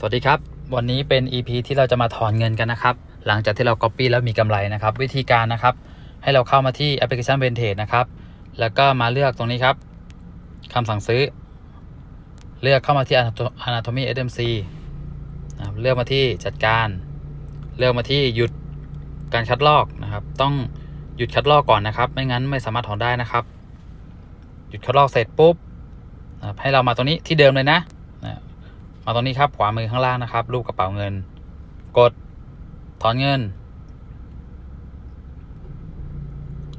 สวัสดีครับ วันนี้เป็น EP ที่เราจะมาถอนเงินกันนะครับ หลังจากที่เรา Copy แล้วมีกำไรนะครับ วิธีการนะครับ ให้เราเข้ามาที่แอปพลิเคชัน v e n t a g e นะครับ แล้วก็มาเลือกตรงนี้ครับคำสั่งซื้อ เลือกเข้ามาที่ Anatomy SMC นะครับเลือกมาที่จัดการ เลือกมาที่หยุดการคัดลอกนะครับ ต้องหยุดคัดลอกก่อนนะครับ ไม่งั้นไม่สามารถถอนได้นะครับ หยุดคัดลอกเสร็จปุ๊บนะให้เรามาตรงนี้ที่เดิมเลยนะ มาตรงนี้ครับขวามือข้างล่างนะครับ รูปกระเป๋าเงิน กดถอนเงิน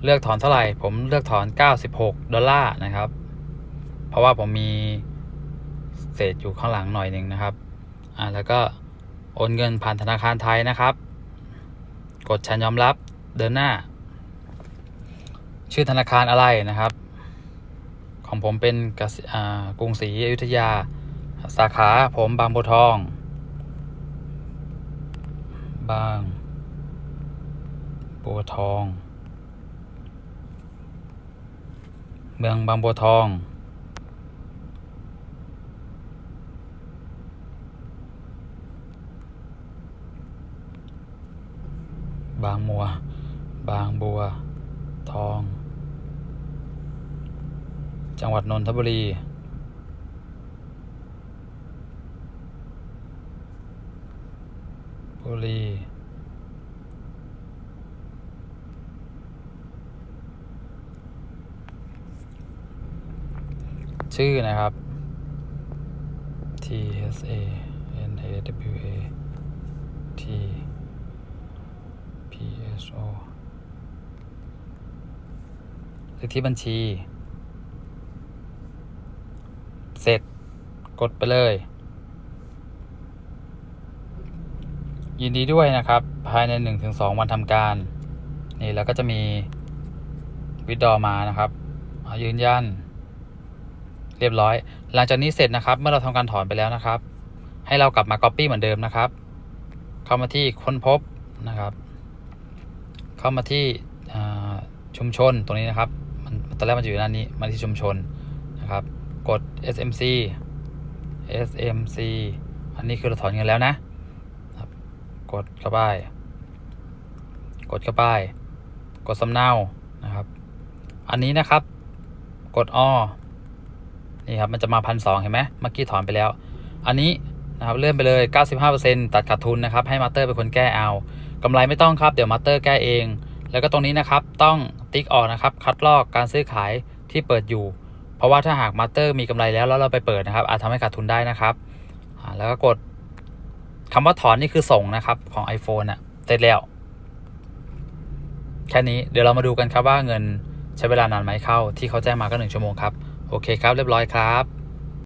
เลือกถอนเท่าไหร่ ผมเลือกถอน 96 ดอลลาร์นะครับ เพราะว่าผมมีเศษอยู่ข้างหลังหน่อยหนึ่งนะครับอ่าแล้วก็โอนเงินผ่านธนาคารไทยนะครับ กดฉันยอมรับเดินหน้า ชื่อธนาคารอะไรนะครับ ของผมเป็นกรุงศรีอยุธยา สาขาผมบางบัวทอง บางบัวทอง เมืองบางบัวทอง บางมัว บางบัวทอง จังหวัดนนทบุรี บุรี ชื่อนะครับ T S A N A W A T P S O เลขที่บัญชี เสร็จ กดไปเลย ยินดีด้วยนะครับ ภายใน 1-2 วันทำการ นี่แล้วก็จะมีวิดดอมานะครับยืนยัน เรียบร้อย หลังจากนี้เสร็จนะครับ เมื่อเราทำการถอนไปแล้วนะครับ ให้เรากลับมา Copy เหมือนเดิมนะครับ เข้ามาที่ค้นพบนะครับ เข้ามาที่ชุมชนตรงนี้นะครับ มันตอนแรกมันอยู่ด้านนี้มาที่ชุมชนนะครับ กด SMC SMC อันนี้คือเราถอนเงินแล้วนะ กดเข้าไป กดเข้าไป กดสำเนานะครับ อันนี้นะครับ กดอนี่ครับมันจะมาพันสองเห็นไหมเมื่อกี้ถอนไปแล้ว อันนี้นะครับเลื่อนไปเลย 95%ตัดขาดทุนนะครับ ให้มาสเตอร์เป็นคนแก้เอากำไรไม่ต้องครับ เดี๋ยวมาสเตอร์แก้เอง แล้วก็ตรงนี้นะครับ ต้องติ๊กออกนะครับ คัดลอกการซื้อขายที่เปิดอยู่ เพราะว่าถ้าหากมาสเตอร์มีกำไรแล้วแล้วเราไปเปิดนะครับ อาจทำให้ขาดทุนได้นะครับ แล้วก็กด คำว่าถอนนี่คือส่งนะครับของ iPhone อะเสร็จแล้ว แค่นี้เดี๋ยวเรามาดูกันครับว่าเงินใช้เวลานานไหมเข้าที่เขาแจ้งมาก็หนึ่งชั่วโมงครับ โอเคครับเรียบร้อยครับ